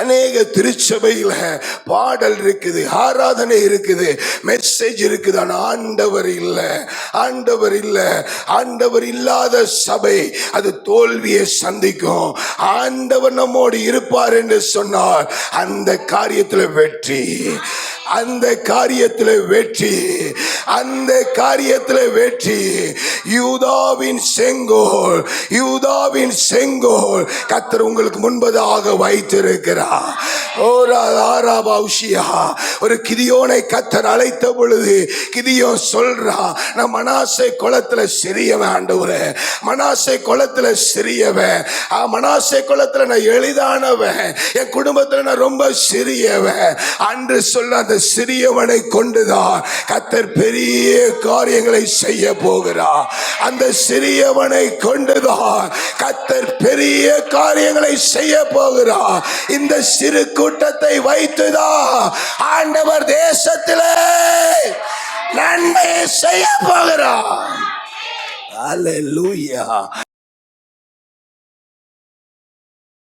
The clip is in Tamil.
அநேக திருச்சபையில் பாடல் இருக்குது ஆராதனை இருக்குது மெசேஜ் இருக்குது. ஆனால் ஆண்டவர் இல்லை ஆண்டவர் இல்லை ஆண்டவர் இல்லாத சபை அது தோல்வியை சந்திக்கும். ஆண்டவர் நம்மோடு இருப்பார் என்று சொன்னார் அந்த காரியத்தில் வெற்றி. அந்த காரியத்தில் வெற்றி அந்த காரியத்தில் வெற்றி. யூதாவின் செங்கோல் யூதாவின் செங்கோல் கத்தர் உங்களுக்கு முன்பதாக வைத்திருக்கிறார். ஒரு ஒரு கிதியோனை கத்தர் அழைத்த பொழுது கிதியோ சொல்றான் நான் மனாசை குளத்துல சிறியவன் ஆண்டவரே. மனாசை குளத்துல சிறியவன். ஆ, மனாசை குளத்துல நான் எளிதானவன். என் குடும்பத்துல நான் ரொம்ப சிறியவன். அன்று சொல்ல அந்த சிறியவனை கொண்டுதான் கத்தர் பெரிய காரியங்களை செய்ய போகிறார் அந்த சிறியவனை கொண்டுதான் கத்தர் பெரிய காரியங்களை செய்ய போகிறார் இந்த சிறு கூட்டத்தை வைத்துதான் ஆண்டவர் தேசத்திலே நன்மை செய்ய போகிறார் அல்லேலூயா